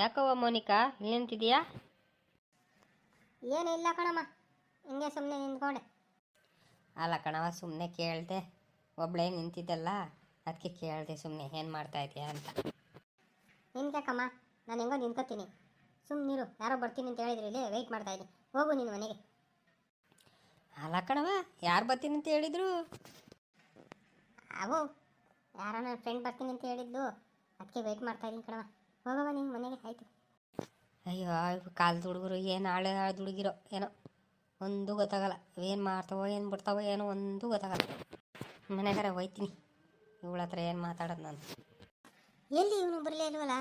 ಯಾಕವ್ವ ಮೋನಿಕಾ? ಇಲ್ಲಿ ನಿಂತಿದೀಯಾ ಏನು ಇಲ್ಲ ಕಣಮ್ಮ ಹಿಂಗೆ ಸುಮ್ಮನೆ ನಿಂತ್ಕೊಂಡೆ. ಅಲ್ಲ ಕಣವ ಸುಮ್ಮನೆ ಕೇಳಿದೆ. ಒಬ್ಳೇ ನಿಂತಿದ್ದಲ್ಲ ಅದಕ್ಕೆ ಕೇಳಿದೆ ಸುಮ್ಮನೆ ಏನು ಮಾಡ್ತಾ ಇದೀಯಾ ಅಂತ. ನಿನ್ಕ್ಯಾಕಮ್ಮ ನಾನು ಹೆಂಗೋ ನಿಂತ್ಕೋತೀನಿ. ಸುಮ್ಮನಿರು ಯಾರೋ ಬರ್ತೀನಿ ಅಂತ ಹೇಳಿದ್ರು ಇಲ್ಲಿ ವೆಯ್ಟ್ ಮಾಡ್ತಾ ಇದ್ದೀನಿ. ಹೋಗು ನಿನ್ನ ಮನೆಗೆ. ಅಲ್ಲ ಕಣವ ಯಾರು ಬರ್ತೀನಿ ಅಂತ ಹೇಳಿದ್ರು? ಅವು ಯಾರೋ ನನ್ನ ಫ್ರೆಂಡ್ ಬರ್ತೀನಿ ಅಂತ ಹೇಳಿದ್ಲು ಅದಕ್ಕೆ ವೆಯ್ಟ್ ಮಾಡ್ತಾ ಇದ್ದೀನಿ ಕಣವ ಹೋಗವ ನಿಮ್ಮ ಮನೆಗೆ ಆಯಿತು. ಅಯ್ಯೋ ಕಾಲದ ಹುಡುಗರು ಏನು ಆಳೆ ಆಳ್ದ ಹುಡುಗಿರೋ ಏನೋ. ಒಂದು ಗೊತ್ತಾಗಲ್ಲ ಏನು ಮಾಡ್ತಾವೋ ಏನು ಬಿಡ್ತಾವೋ ಏನೋ ಒಂದು ಗೊತ್ತಾಗಲ್ಲ. ಮನೆಗಾರ ಹೋಯ್ತೀನಿ. ಇವಳ ಹತ್ರ ಏನು ಮಾತಾಡೋದು ನಾನು. ಎಲ್ಲಿ ಇವನು ಬರಲೇ ಇಲ್ವಲ್ಲ?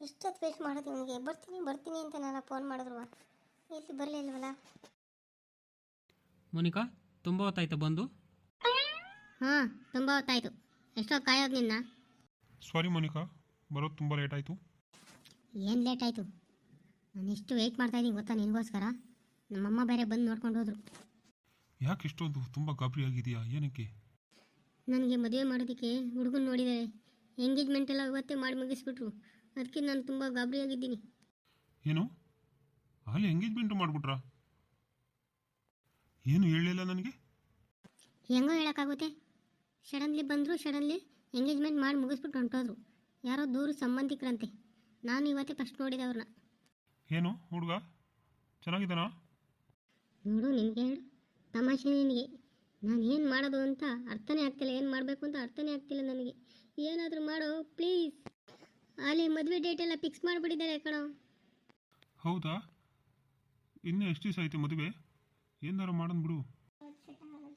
ಇಷ್ಟೊತ್ತು ವೇಸ್ಟ್ ಮಾಡೋದು ಇವನಿಗೆ. ಬರ್ತೀನಿ ಬರ್ತೀನಿ ಅಂತ ನಾನು ಫೋನ್ ಮಾಡಿದ್ರು. ಎಲ್ಲಿ ಬರಲೇ ಇಲ್ವಲ್ಲ? ಮೋನಿಕಾ ತುಂಬ ಹೊತ್ತಾಯ್ತು ಬಂದು? ಹಾಂ ತುಂಬ ಹೊತ್ತಾಯಿತು. ಎಷ್ಟೊತ್ತು ಕಾಯೋದು ನಿನ್ನ? ಸಾರಿ ಮೋನಿಕಾ. ಬರೋದು ತುಂಬ ಲೇಟ್ ಆಯಿತು. ಏನು ಲೇಟ್ ಆಯಿತು? ನಾನು ಎಷ್ಟು ವೆಯ್ಟ್ ಮಾಡ್ತಾ ಇದ್ದೀನಿ ಗೊತ್ತಾ ನಿನಗೋಸ್ಕರ? ನಮ್ಮಮ್ಮ ಬೇರೆ ಬಂದು ನೋಡ್ಕೊಂಡು ಹೋದ್ರು. ಯಾಕೆ ಇಷ್ಟೊಂದು ತುಂಬ ಗಾಬರಿ ಆಗಿದೆಯಾ ಏನಕ್ಕೆ? ನನಗೆ ಮದುವೆ ಮಾಡೋದಕ್ಕೆ ಹುಡುಗನ ನೋಡಿದ್ದಾರೆ ಎಂಗೇಜ್ಮೆಂಟ್ ಎಲ್ಲ ಇವತ್ತೇ ಮಾಡಿ ಮುಗಿಸ್ಬಿಟ್ರು. ಅದಕ್ಕೆ ನಾನು ತುಂಬ ಗಾಬರಿಯಾಗಿದ್ದೀನಿ ಏನು? ಅಲ್ಲಿ ಎಂಗೇಜ್ಮೆಂಟು ಮಾಡಿಬಿಟ್ರಾ? ಏನು ಹೇಳಲಿಲ್ಲ ನನಗೆ? ಹೆಂಗೋ ಹೇಳೋಕ್ಕಾಗುತ್ತೆ. ಸಡನ್ಲಿ ಬಂದರು ಸಡನ್ಲಿ ಎಂಗೇಜ್ಮೆಂಟ್ ಮಾಡಿ ಮುಗಿಸ್ಬಿಟ್ಟು ಹೊಂಟೋದ್ರು. ಯಾರೋ ದೂರ ಸಂಬಂಧಿಕರಂತೆ. ನಾನು ಇವತ್ತೇ ಫಸ್ಟ್ ನೋಡಿದೆ ಅವ್ರನ್ನ. ಏನು ಹುಡುಗ? ಚೆನ್ನಾಗಿದ್ದಾನಾ? ನೋಡು ನಿನಗೆ ಹೇಳು. ತಮಾಷೆ ನಿನಗೆ. ನಾನು ಏನು ಮಾಡೋದು ಅಂತ ಅರ್ಥನೇ ಆಗ್ತಿಲ್ಲ. ಏನು ಮಾಡಬೇಕು ಅಂತ ಅರ್ಥನೇ ಆಗ್ತಿಲ್ಲ ನನಗೆ. ಏನಾದರೂ ಮಾಡು ಪ್ಲೀಸ್ ಅಲ್ಲಿ ಮದುವೆ ಡೇಟ್ ಎಲ್ಲ ಫಿಕ್ಸ್ ಮಾಡಿಬಿಟ್ಟಿದ್ದಾರೆ ಕಣೋ. ಹೌದಾ? ಇನ್ನೂ ಎಷ್ಟು ದಿವಸ ಐತೆ ಮದುವೆ? ಏನಾರು ಮಾಡೋಣ ಬಿಡು.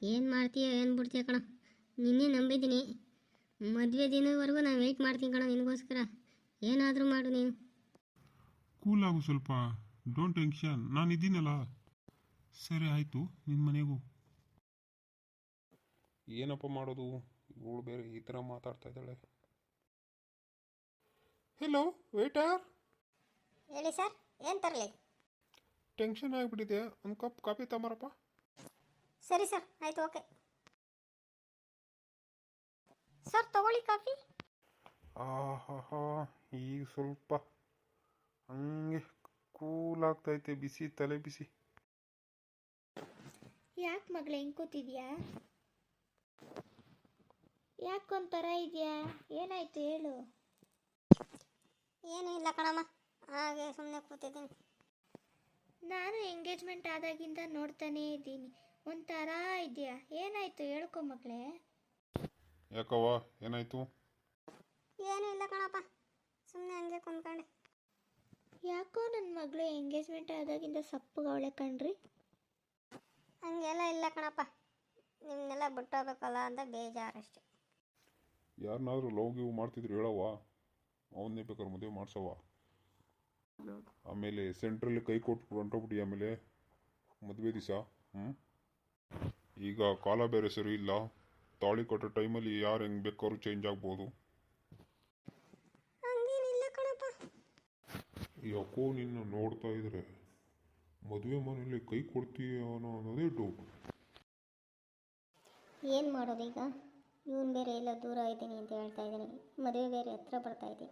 ಏನು ಮಾಡ್ತೀಯ ಏನು ಬಿಡ್ತೀಯ ಕಣ. ನಿನ್ನೆ ನಂಬಿದ್ದೀನಿ. ಮದುವೆ ದಿನವರೆಗೂ ನಾನು ವೆಯ್ಟ್ ಮಾಡ್ತೀನಿ ಕಣ ನಿನಗೋಸ್ಕರ. ಏನಾದರೂ ಮಾಡು ನೀನು. ಕೂಲ್ ಆಗು ಸ್ವಲ್ಪ. ಡೋಂಟ್ ಟೆನ್ಷನ್ ನಾನು ಇದ್ದೀನಲ್ಲ. ಸರಿ ಆಯಿತು. ನಿನ್ನ ಮನೆಗೂ. ಏನಪ್ಪ ಮಾಡೋದು? ಇವಳು ಬೇರೆ ಈ ಥರ ಮಾತಾಡ್ತಾ ಇದ್ದಾಳೆ. ಹೆಲೋ ವೇಟರ್ ಹೇಳಿ ಸರ್ ಏನು ತರಲಿ? ಟೆನ್ಷನ್ ಆಗಿಬಿಟ್ಟಿದೆ. ಒಂದು ಕಪ್ ಕಾಫಿ ತಗೊಂಬರಪ್ಪ ಸರಿ ಸರ್ ಆಯಿತು ಓಕೆ ಸರ್ ತಗೊಳ್ಳಿ ಕಾಫಿ. ಆಹಾಹಾ ಈಗ ಸ್ವಲ್ಪ ಹಂಗೆ ಕೂಲ್ ಆಗ್ತೈತೆ ಬಿಸಿ ತಲೆ ಬಿಸಿ. ಯಾಕೆ ಮಗಳೇ ಹಿಂಗೆ ಕೂತಿದ್ಯಾ? ಯಾಕೊಂಥರ ಇದೆಯಾ? ಏನಾಯ್ತು ಹೇಳು. ಏನೂ ಇಲ್ಲ ಕಣಮ್ಮ ಹಾಗೆ ಸುಮ್ಮನೆ ಕೂತಿದ್ದೀನಿ. ನಾನು ಎಂಗೇಜ್ಮೆಂಟ್ ಆದಾಗಿಂದ ನೋಡ್ತಾನೇ ಇದ್ದೀನಿ. ಒಂಥರ ಇದೆಯಾ? ಏನಾಯ್ತು? ಹೇಳ್ಕೊ ಮಗಳೇ. ಯಾಕವ್ವ? ಏನಾಯ್ತು? ಏನೂ ಇಲ್ಲ ಕಣಪ್ಪ. ಸುಮ್ಮನೆ ಹಂಗೆ ಕುಂತ್ಕೊಂಡೆ. ಯಾಕೋ ನನ್ನ ಮಗಳು ಎಂಗೇಜ್ಮೆಂಟ್ ಆದಾಗಿಂದ ಸಪ್ಪಗವಳೆ ಕಣ್ರಿ? ಹಂಗೆಲ್ಲ ಇಲ್ಲ ಕಣಪ್ಪ. ನಿಮ್ಮನ್ನೆಲ್ಲ ಬಿಟ್ಟೋಗ್ಬೇಕಲ್ಲ ಅಂತ ಬೇಜಾರಷ್ಟೆ. ಯಾರನ್ನಾದ್ರೂ ಲವ್ ಗಿವ್ ಮಾಡ್ತಿದ್ರು ಹೇಳವ್ವ? ಅವನ್ನೇ ಬೇಕಾದ್ರೆ ಮದುವೆ ಮಾಡ್ಸವ್ವ? ಆಮೇಲೆ ಸೆಂಟ್ರಲ್ಲಿ ಕೈ ಕೊಟ್ಟು ಹೊಂಟೋಗ್ಬಿಟ್ಟು ಆಮೇಲೆ ಮದುವೆ ದಿವಸ ಹ್ಞೂ ಈಗ ಕಾಲ ಬೇರೆ ಸರಿ ಇಲ್ಲ. ತಾಳಿ ಕಟ್ಟೋ ಟೈಮಲ್ಲಿ ಯಾರು ಹೆಂಗೆ ಬೇಕಾದ್ರೂ ಚೇಂಜ್ ಆಗ್ಬೋದು. ಹಂಗೇನಿಲ್ಲ ಕಣಪ್ಪ. ಯಾಕೋ ನಿನ್ನ ನೋಡ್ತಾ ಇದ್ರೆ ಮದುವೆ ಮನೆಯಲ್ಲಿ ಕೈ ಕೊಡ್ತೀಯ ಅನ್ನೋ ಅನ್ನೋದೇ ಡೌಟ್ ಏನು ಮಾಡೋದು ಈಗ? ಇವನು ಬೇರೆ ಎಲ್ಲ ದೂರ ಇದ್ದೀನಿ ಅಂತ ಹೇಳ್ತಾ ಇದ್ದೀನಿ. ಮದುವೆ ಬೇರೆ ಹತ್ರ ಬರ್ತಾ ಇದೆ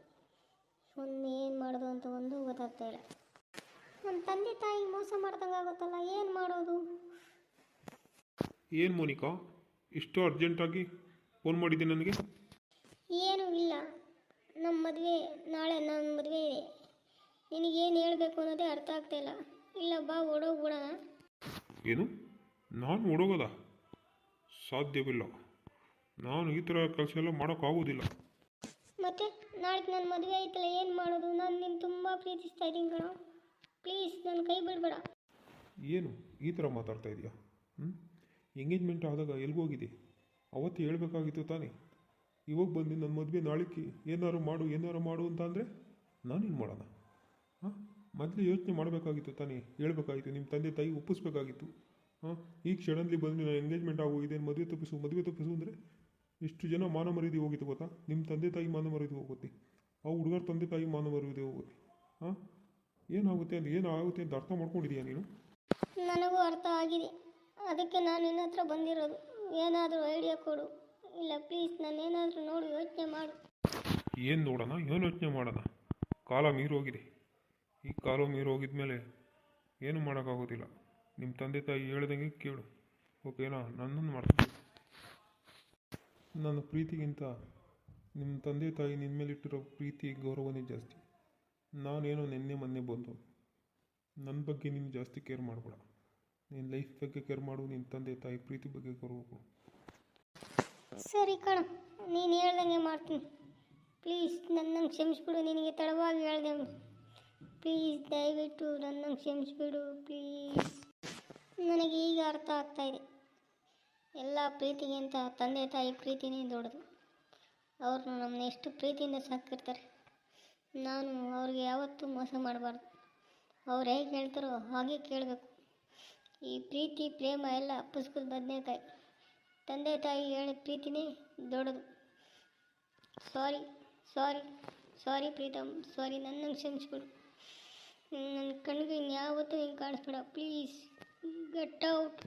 ಒಂದು ಏನು ಮಾಡೋದು ಅಂತ ಒಂದು ಗೊತ್ತಾಗ್ತಾ ಇಲ್ಲ. ನಮ್ಮ ತಂದೆ ತಾಯಿ ಮೋಸ ಮಾಡ್ದಂಗೆ ಆಗುತ್ತಲ್ಲ ಏನು ಮಾಡೋದು? ಏನು ಮೋನಿಕಾ? ಇಷ್ಟು ಅರ್ಜೆಂಟಾಗಿ ಫೋನ್ ಮಾಡಿದ್ದೆ ನನಗೆ? ಏನೂ ಇಲ್ಲ. ನಮ್ಮ ಮದುವೆ ನಾಳೆ ನನ್ನ ಮದುವೆ ಇದೆ. ನಿನಗೇನು ಹೇಳಬೇಕು ಅನ್ನೋದೇ ಅರ್ಥ ಆಗ್ತಾ ಇಲ್ಲ. ಇಲ್ಲ ಬಾ ಓಡೋಗ್ಬಿಡೋಣ. ಏನು? ನಾನು ಓಡೋಗೋದ? ಸಾಧ್ಯವಿಲ್ಲ. ನಾನು ಈ ಥರ ಕೆಲಸ ಎಲ್ಲ ಮಾಡೋಕ್ಕಾಗೋದಿಲ್ಲ. ಮತ್ತೆ ನಾಳೆ ನನ್ನ ಮದುವೆ ಆಯ್ತಲ್ಲ ಏನು ಮಾಡೋದು? ನಾನು ನಿನ್ನ ತುಂಬ ಪ್ರೀತಿಸ್ತಾ ಇದ್ದೀನಿ ಕಣ. ಪ್ಲೀಸ್ ನನ್ನ ಕೈ ಬಿಡಬೇಡ. ಏನು? ಈ ಥರ ಮಾತಾಡ್ತಾ ಇದೆಯಾ? ಹ್ಞೂ ಎಂಗೇಜ್ಮೆಂಟ್ ಆದಾಗ ಎಲ್ಗೋಗಿದೆ ಅವತ್ತು ಹೇಳ್ಬೇಕಾಗಿತ್ತು ತಾನೇ. ಇವಾಗ ಬಂದು ನನ್ನ ಮದುವೆ ನಾಳೆಗೆ ಏನಾರು ಮಾಡು ಏನಾರು ಮಾಡು ಅಂತ ಅಂದರೆ ನಾನೇನು ಮಾಡೋಣ? ಹಾಂ? ಮೊದಲು ಯೋಚನೆ ಮಾಡಬೇಕಾಗಿತ್ತು ತಾನೇ. ಹೇಳ್ಬೇಕಾಗಿತ್ತು ನಿಮ್ಮ ತಂದೆ ತಾಯಿ ಒಪ್ಪಿಸ್ಬೇಕಾಗಿತ್ತು. ಹಾಂ? ಈಗ ಸಡನ್ಲಿ ಬಂದು ನಾನು ಎಂಗೇಜ್ಮೆಂಟ್ ಆಗೋಗಿದೆ ಮದುವೆ ತಪ್ಪಿಸು ಮದುವೆ ತಪ್ಪಿಸು ಅಂದರೆ ಎಷ್ಟು ಜನ ಮಾನ ಮರ್ಯಾದೆ ಹೋಗಿತ್ತು ಗೊತ್ತಾ? ನಿಮ್ಮ ತಂದೆ ತಾಯಿ ಮಾನ ಮರ್ಯಾದೆ ಹೋಗುತ್ತೆ. ಆ ಹುಡುಗರ ತಂದೆ ತಾಯಿ ಮಾನ ಮರ್ಯಾದೆ ಹೋಗುತ್ತೆ. ಹಾಂ? ಏನಾಗುತ್ತೆ ಅಂತ ಏನಾಗುತ್ತೆ ಅಂತ ಅರ್ಥ ಮಾಡ್ಕೊಂಡಿದೀಯಾ ನೀನು? ನನಗೂ ಅರ್ಥ ಆಗಿದೆ. ಅದಕ್ಕೆ ನಾನು ನಿನ್ನ ಹತ್ರ ಬಂದಿರೋದು. ಏನಾದರೂ ಐಡಿಯಾ ಕೊಡು. ಇಲ್ಲ ಪ್ಲೀಸ್ ನಾನು ಏನಾದರೂ ನೋಡಿ, ಯೋಚನೆ ಮಾಡು. ಏನು ನೋಡೋಣ? ಏನು ಯೋಚನೆ ಮಾಡೋಣ? ಕಾಲ ಮೀರೋಗಿದೆ. ಈ ಕಾಲ ಮೀರೋಗಿದ ಮೇಲೆ ಏನು ಮಾಡೋಕ್ಕಾಗೋದಿಲ್ಲ. ನಿಮ್ಮ ತಂದೆ ತಾಯಿ ಹೇಳ್ದಂಗೆ ಕೇಳು. ಓಕೆನಾ? ನನ್ನನ್ನು ಮಾಡ್ತೀನಿ ನನ್ನ ಪ್ರೀತಿಗಿಂತ ನಿಮ್ಮ ತಂದೆ ತಾಯಿ ನಿನ್ನ ಮೇಲಿಟ್ಟಿರೋ ಪ್ರೀತಿ ಗೌರವನೇ ಜಾಸ್ತಿ. ನಾನೇನೋ ನಿನ್ನೆ ಮೊನ್ನೆ ಬಂದು ನನ್ನ ಬಗ್ಗೆ ನೀನು ಜಾಸ್ತಿ ಕೇರ್ ಮಾಡಬೇಡ. ನಿನ್ನ ಲೈಫ್ ಬಗ್ಗೆ ಕೇರ್ ಮಾಡು ನಿನ್ನ ತಂದೆ, ತಾಯಿ ಪ್ರೀತಿ ಬಗ್ಗೆ ಕೇರ್ ಮಾಡು ಸರಿ ಕಣ, ನೀನು ಹೇಳ್ದಂಗೆ ಮಾಡ್ತೀನಿ. ಪ್ಲೀಸ್ ನನ್ನನ್ನು ಕ್ಷಮಿಸ್ಬಿಡು, ನಿನಗೆ ತಡವಾಗಿ ಹೇಳ್ದೆ ಪ್ಲೀಸ್ ದಯವಿಟ್ಟು ನನ್ನನ್ನು ಕ್ಷಮಿಸ್ಬಿಡು ಪ್ಲೀಸ್ ನನಗೆ ಈಗ ಅರ್ಥ ಆಗ್ತಾ ಇದೆ. ಎಲ್ಲ ಪ್ರೀತಿಗಿಂತ ತಂದೆ, ತಾಯಿ ಪ್ರೀತಿನೇ ದೊಡ್ಡದು. ಅವ್ರನ್ನ ನಮ್ಮನ್ನ ಎಷ್ಟು ಪ್ರೀತಿಯಿಂದ ಸಾಕಿರ್ತಾರೆ ನಾನು ಅವ್ರಿಗೆ ಯಾವತ್ತೂ ಮೋಸ ಮಾಡಬಾರ್ದು. ಅವ್ರು ಹೇಗೆ ಹೇಳ್ತಾರೋ ಹಾಗೆ ಕೇಳಬೇಕು. ಈ ಪ್ರೀತಿ ಪ್ರೇಮ ಎಲ್ಲ ಪುಸ್ತಕದ ಬದನೇಕಾಯಿ. ತಂದೆ ತಾಯಿ ಹೇಳಿದ ಪ್ರೀತಿನೇ ದೊಡ್ಡದು. ಸಾರಿ ಸಾರಿ ಸಾರಿ ಪ್ರೀತಮ್ ಸಾರಿ ನನ್ನನ್ನು ಕ್ಷಮಿಸ್ಬಿಡು. ನನ್ನ ಕಣ್ಣಿಗೆ ಇನ್ಯಾವತ್ತೂ ಹಿಂಗೆ ಕಾಣಿಸ್ಬೇಡ. ಪ್ಲೀಸ್ ಗಟ್ ಔಟ್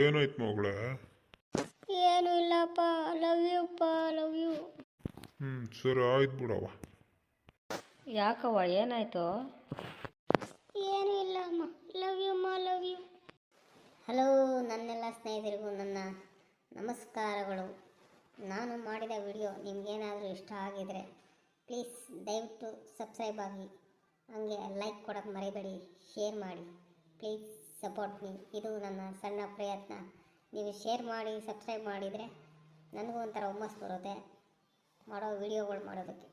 ಏನಾಯ್ತು ಮಗಳೇ? ಏನು ಇಲ್ಲಪ್ಪ ಲವ್ ಯು ಅಪ್ಪ ಲವ್ ಯು ಹ್ಞೂ ಸರಿ ಆಯ್ತು ಬಿಡವ ಯಾಕವ್ವ, ಏನಾಯ್ತು? ಏನೂ ಇಲ್ಲ ಅಮ್ಮ. ಲವ್ ಯು ಅಮ್ಮ ಲವ್ ಯು ಹಲೋ ನನ್ನೆಲ್ಲ ಸ್ನೇಹಿತರಿಗೂ ನನ್ನ ನಮಸ್ಕಾರಗಳು. ನಾನು ಮಾಡಿದ ವಿಡಿಯೋ ನಿಮಗೇನಾದರೂ ಇಷ್ಟ ಆಗಿದರೆ ಪ್ಲೀಸ್ ದಯವಿಟ್ಟು ಸಬ್ಸ್ಕ್ರೈಬ್ ಆಗಿ. ಹಾಗೆ ಲೈಕ್ ಕೊಡೋಕ್ಕೆ ಮರಿಬೇಡಿ ಶೇರ್ ಮಾಡಿ. ಪ್ಲೀಸ್ ಸಪೋರ್ಟ್ ಮೀ ಇದು ನನ್ನ ಸಣ್ಣ ಪ್ರಯತ್ನ. ನೀವು ಶೇರ್ ಮಾಡಿ ಸಬ್ಸ್ಕ್ರೈಬ್ ಮಾಡಿದರೆ ನನಗೂ ಒಂಥರ ಹುಮ್ಮಸ್ಸು ಬರುತ್ತೆ. ಮಾಡೋ ವಿಡಿಯೋಗಳು ಮಾಡೋದಕ್ಕೆ.